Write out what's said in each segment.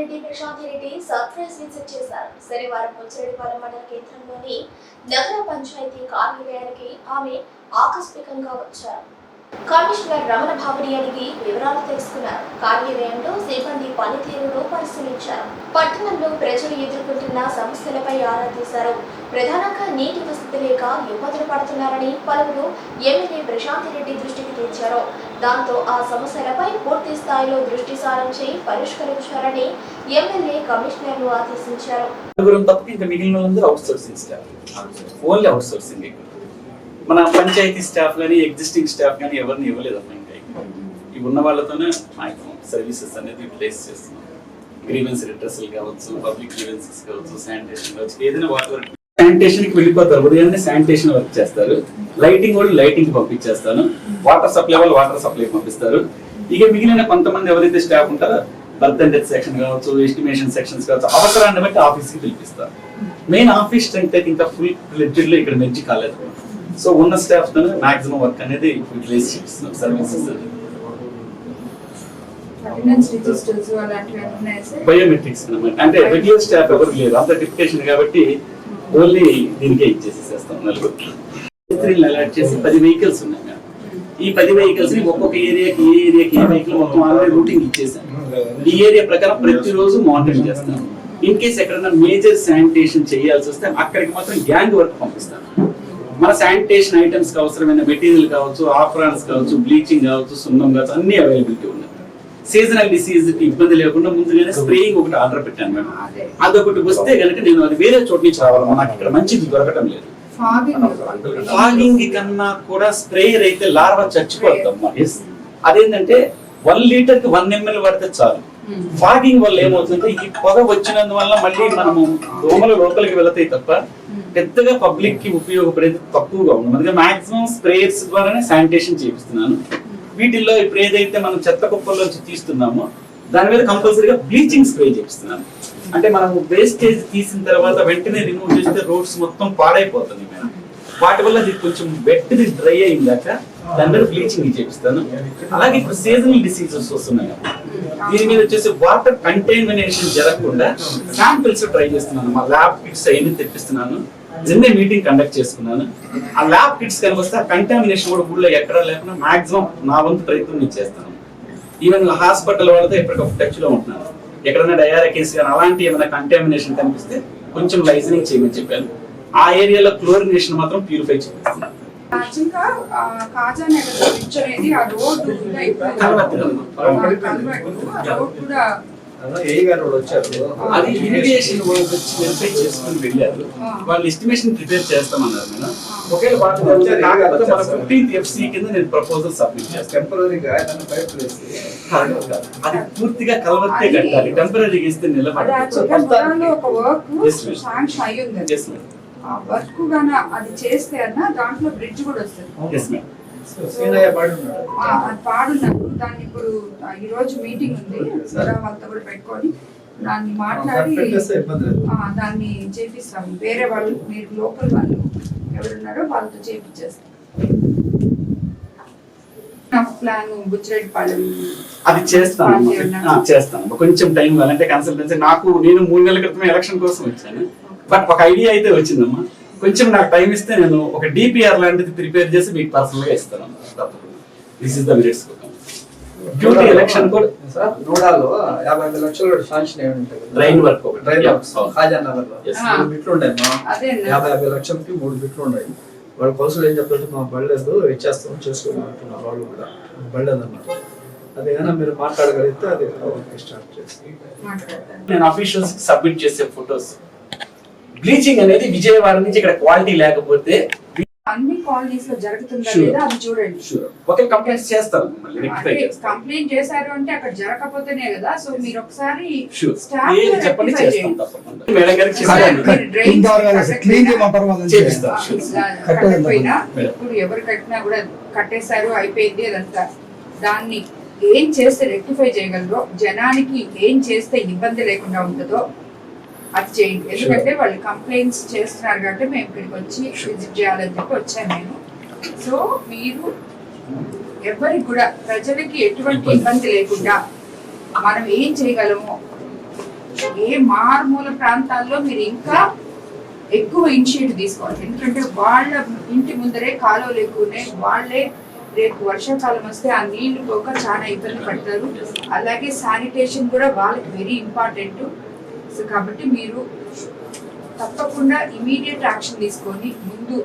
Reddy Prashanth Reddy surprise visit చేశారు. శనివారం ముచ్చిరెడ్డిపాలెం మండల కేంద్రంలోని నగర పంచాయతీ కార్యాలయానికి ఆమె ఆకస్మికంగా వచ్చారు. కమిషనర్ రమణ బాబుని అడిగి వివరాలు తెలుసుకున్నారు. కార్యాలయంలో సిబ్బంది పనితీరును పరిశీలించారు. పట్టణంలో ప్రజలు ఎదుర్కొంటున్న సమస్యలపై ఆరా తీశారు. ప్రధానంగా నీటి వసతి లేక ఇబ్బందులు పడుతున్నారని పలువురు ఎమ్మెల్యే ప్రశాంత్ రెడ్డి దృష్టికి తెచ్చారు. దాంతో ఆ సమస్యలపై పూర్తి స్థాయిలో దృష్టి సారించి పరిష్కరించాలని ఎమ్మెల్యే కమిషనర్ను ఆదేశించారు. మిగిలిన ఓన్లీ అవుట్ సోర్సింగ్ ఇక్కడ మన పంచాయతీ స్టాఫ్ కానీ ఎగ్జిస్టింగ్ స్టాఫ్ కానీ ఎవరిని ఇవ్వలేదు అమ్మా ఇంకా ఇవి ఉన్న వాళ్ళతోనే మాక్సిమం సర్వీసెస్ అనేది ప్లేస్ చేస్తున్నాం. గ్రీవెన్స్ రిట్రసల్ కావచ్చు పబ్లిక్ గ్రీవెన్సెస్ కావచ్చు శానిటేషన్ కావచ్చు ఏదైనా వాటర్ వర్క్. శానిటేషన్కి వెళ్ళిపోతారు ఉదయాన్నే శానిటేషన్ వర్క్ చేస్తారు. లైటింగ్ వాళ్ళు లైటింగ్ పంపించేస్తాను. వాటర్ సప్లై వాళ్ళు వాటర్ సప్లై పంపిస్తారు. ఇక మిగిలిన కొంతమంది ఎవరైతే స్టాఫ్ ఉంటారో బర్త్ అండ్ డెత్ సెక్షన్ కావచ్చు ఎస్టిమేషన్ సెక్షన్స్ కావచ్చు అవసరాన్ని బట్టి ఆఫీస్కి పిలిపిస్తారు. మెయిన్ ఆఫీస్ స్ట్రెంత్ అయితే ఇంకా ఫుల్ ఫ్లెడ్జెడ్లో ఇక్కడ మెర్జి కాలేదు. సో ఉన్న స్టాఫ్తో మాక్సిమం వర్క్ అనేది యూటిలైజ్ చేస్తున్నాం సర్వీసెస్ బయోమెట్రిక్స్ అన్నమాట. అంటే రెగ్యులర్ స్టాఫ్ ఎవరు లేరు. అంత డిప్యుటేషన్ కాబట్టి ఓన్లీ దీనికే ఇచ్చేసేస్తాం నలుగురు. మేస్త్రీలను అలాట్ చేసి పది వెహికల్స్ ఉన్నాయి ఈ పది వెహికల్స్ని ఒక్కొక్క ఏరియాకి ఏ ఏరియాకి ఏ వెహికల్ మొత్తం ఆల్రెడీ రూటింగ్ ఇచ్చేసాం. ఈ ఏరియా ప్రకారం ప్రతిరోజు మానిటరింగ్ చేస్తాం. ఇన్ కేస్ ఎక్కడైనా మేజర్ శానిటేషన్ చేయాల్సి వస్తే అక్కడికి మాత్రం గ్యాంగ్ వర్క్ పంపిస్తాను మన శానిటేషన్ ఐటమ్స్కి అవసరమైన మెటీరియల్ కావచ్చు ఆఫ్రాన్స్ కావచ్చు బ్లీచింగ్ కావచ్చు సున్నం కావచ్చు అన్ని అవైలబిలిటీ ఉన్నాయి. సీజనల్ డిసీజ్కి ఇబ్బంది లేకుండా ముందుగానే స్ప్రేయింగ్ ఒకటి ఆర్డర్ పెట్టాను మేడం. అదే. అదొకటి వస్తే గనుక నేను అది వేరే చోటు నుంచి రావాలి నాకు ఇక్కడ మంచిది దొరకటం లేదు. ఫాగింగ్ కన్నా కూడా స్ప్రేయర్ అయితే లార్వా చచ్చిపోద్దమ్మా. Yes. అదేంటంటే వన్ లీటర్కి వన్ ఎంఎల్ పడితే చాలు. ఫాగింగ్ వల్ల ఏమవుతుందంటే ఈ పొగ వచ్చినందువల్ల మళ్ళీ మనము దోమలు లోపలికి వెళతాయి తప్ప పెద్దగా పబ్లిక్కి ఉపయోగపడేది తక్కువగా ఉంది అందుకే మాక్సిమం స్ప్రేయర్స్ ద్వారానే శానిటేషన్ చేపిస్తున్నాను. వీటిల్లో ఇప్పుడు ఏదైతే మనం చెత్త కుప్పల్లోంచి తీస్తున్నామో దాని మీద కంపల్సరీగా బ్లీచింగ్ స్ప్రే చేపిస్తున్నాను. అంటే మనం వేస్టేజ్ తీసిన తర్వాత వెంటనే రిమూవ్ చేస్తే రోడ్స్ మొత్తం పాడైపోతుంది మేడం. వాటి వల్ల అది కొంచెం వెట్ది డ్రై అయిందాక దాని మీద బ్లీచింగ్ చేపిస్తాను. అలాగే ఇప్పుడు సీజనల్ డిసీజెస్ వస్తున్నాయి దీని మీద వచ్చేసి వాటర్ కంటైమినేషన్ జరగకుండా శాంపిల్స్ ట్రై చేస్తున్నాను. మా ల్యాబ్ కిట్స్ అవన్నీ తెప్పిస్తున్నాను. నిన్నే మీటింగ్ కండక్ట్ చేసుకున్నాను. ఆ ల్యాబ్ కిట్స్ కనుక వస్తే కంటామినేషన్ కూడా ఊళ్ళో ఎక్కడా లేకుండా మాక్సిమం నా వంతు ప్రయత్నం నేను చేస్తాను. ఈవెన్ హాస్పిటల్ వాళ్ళతో ఎప్పటికప్పుడు టచ్లో ఉంటున్నాను. ఎక్కడైనా డయారా కేసు కానీ అలాంటి ఏమైనా కంటామినేషన్ కనిపిస్తే కొంచెం లైజనింగ్ చేయమని చెప్పాను. ఆ ఏరియాలో క్లోరినేషన్ మాత్రం ప్యూరిఫై చేస్తున్నాను యాక్చువల్గా ఆ, కాజా నగర్ అనేది ఆ రోడ్డు ఇప్పుడు? ఆ. ఆ రోడ్ కూడా అది ఇరిగేషన్ వచ్చి వెరిఫై చేసుకుని వెళ్ళారు. వాళ్ళు ఎస్టిమేషన్ ప్రిపేర్ చేస్తామన్నారు మేడం. ఒకవేళ వాళ్ళు ఫిఫ్టీన్త్ ఎఫ్సి కింద నేను ప్రపోజల్ సబ్మిట్ చేస్తాను. అది పూర్తిగా కలవత్తే కట్టాలి. టెంపరీగా ఇస్తే నిలబడి వర్క్ గాన అది చేస్తే అన్న దాంట్లో బ్రిడ్జ్ కూడా వస్తుంది. ఎస్ దాన్ని ఇప్పుడు ఈ రోజు మీటింగ్ ఉంది. సరే. వాళ్ళతో కూడా పెట్టుకొని దాన్ని మాట్లాడి దాన్ని చేపిస్తాం. వేరే వాళ్ళు మీరు లోకల్ వాళ్ళు ఎవరున్నారో వాళ్ళతో చేపించేస్తాం అది చేస్తాను. చేస్తాను. కొంచెం టైం కావాలంటే కన్సల్టెన్సీ నాకు నేను మూడు నెలల క్రితం ఎలక్షన్ కోసం వచ్చాను. బట్ ఒక ఐడియా అయితే వచ్చిందమ్మా. కొంచెం నాకు టైం ఇస్తే నేను ఒక డిపిఆర్ లాంటిది ప్రిపేర్ చేసి మీకు పర్సనల్గా ఇస్తాను. తప్పకుండా. This is the minutes duty election కూడా సార్ నోడాలో యాభై ఐదు లక్షలు శాంక్షన్ అయి ఉంటాయి కదా. డ్రైన్ వర్క్ డ్రైన్లో. మూడు బిట్లు. యాభై యాభై లక్షలకి మూడు బిట్లు ఉన్నాయి వాళ్ళ కౌన్సిల్ ఏం చెప్తారంటే మా బళ్ళేదు ఇచ్చేస్తాం చేసుకోమని అంటున్నారు వాళ్ళు కూడా. బళ్ళేదు అన్నారు అది కానీ మీరు మాట్లాడగలిగితే అది స్టార్ట్ చేసి. నేను అఫీషియల్స్ సబ్మిట్ చేసే ఫొటోస్ బ్లీచింగ్ అనేది విజయవాడ నుంచి ఇక్కడ క్వాలిటీ లేకపోతే అన్ని కాలనీస్లో జరుగుతుందా. లేదా అది చూడండి. కంప్లైంట్ చేశారు అంటే అక్కడ జరగకపోతేనే కదా సో మీరు ఒకసారి కట్టకపోయినా. ఇప్పుడు ఎవరు కట్టినా కూడా కట్టేశారు అయిపోయింది అదంతా. దాన్ని ఏం చేస్తే రెక్టిఫై చేయగలరో జనానికి ఏం చేస్తే ఇబ్బంది లేకుండా ఉంటుందో అది చేయండి. ఎందుకంటే వాళ్ళు కంప్లైంట్స్ చేస్తున్నారు కాబట్టి మేము ఇక్కడికి వచ్చి విజిట్ చేయాలని చెప్పి వచ్చాను నేను. సో మీరు ఎవరికి కూడా ప్రజలకి ఎటువంటి ఇబ్బంది లేకుండా మనం ఏం చేయగలమో ఏ మారుమూల ప్రాంతాల్లో మీరు ఇంకా ఎక్కువ ఇనిషియేటివ్ తీసుకోవాలి. ఎందుకంటే వాళ్ళ ఇంటి ముందరే కాలువలు ఎక్కువ ఉన్నాయి. వాళ్ళే రేపు వర్షాకాలం వస్తే ఆ నీళ్ళు పోక చాలా ఇబ్బంది పడతారు. అలాగే శానిటేషన్ కూడా వాళ్ళకి వెరీ ఇంపార్టెంట్ సో కాబట్టి మీరు తప్పకుండా ఇమీడియట్ యాక్షన్ తీసుకొని ముందు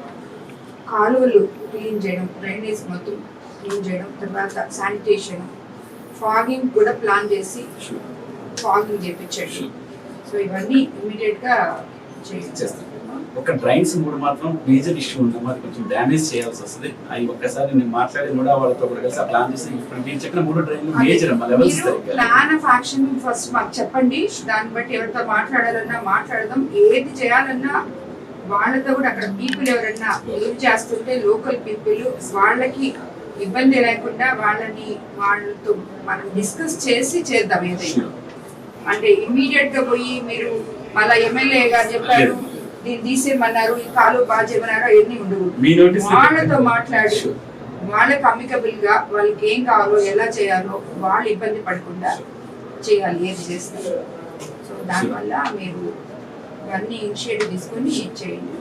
కాలువలు క్లీన్ చేయడం డ్రైనేజ్ మొత్తం క్లీన్ చేయడం తర్వాత శానిటేషన్ ఫాగింగ్ కూడా ప్లాన్ చేసి ఫాగింగ్ చేయించండి సో ఇవన్నీ ఇమీడియట్ గా చేయండి చేస్తాం ఒక డ్రైన్స్ కూడా మాత్రం మేజర్ ఇష్యూ ఉంది. మరి కొంచెం డ్యామేజ్ చేయాల్సి వస్తుంది. అవి ఒక్కసారి నేను మాట్లాడి కూడా వాళ్ళతో కూడా కలిసి ప్లాన్ చేసి ఇప్పుడు మీరు చెప్పిన మూడు డ్రైన్లు మేజర్ అమ్మా లెవెల్స్ మీరు ప్లాన్ ఆఫ్ యాక్షన్ ఫస్ట్ మాకు చెప్పండి. దాన్ని బట్టి ఎవరితో మాట్లాడాలన్నా మాట్లాడదాం. ఏది చేయాలన్నా వాళ్ళతో కూడా అక్కడ పీపుల్ ఎవరన్నా లీవ్ చేస్తుంటే లోకల్ పీపుల్ వాళ్ళకి ఇబ్బంది లేకుండా వాళ్ళని వాళ్ళతో మనం డిస్కస్ చేసి చేద్దాం ఏదైనా. అంటే ఇమీడియట్గా పోయి మీరు మళ్ళా ఎమ్మెల్యే గారు చెప్పారు దీన్ని తీసేయమన్నారు ఈ కాలు బాగా చేయమన్నారు అవన్నీ ఉండవు వాళ్ళతో. మాట్లాడి. వాళ్ళకి అమికబుల్గా వాళ్ళకి ఏం కావాలో ఎలా చేయాలో వాళ్ళు ఇబ్బంది పడకుండా చేయాలి ఏది చేస్తారు సో దానివల్ల మీరు ఇవన్నీ ఇనిషియేటివ్ తీసుకొని చేయండి.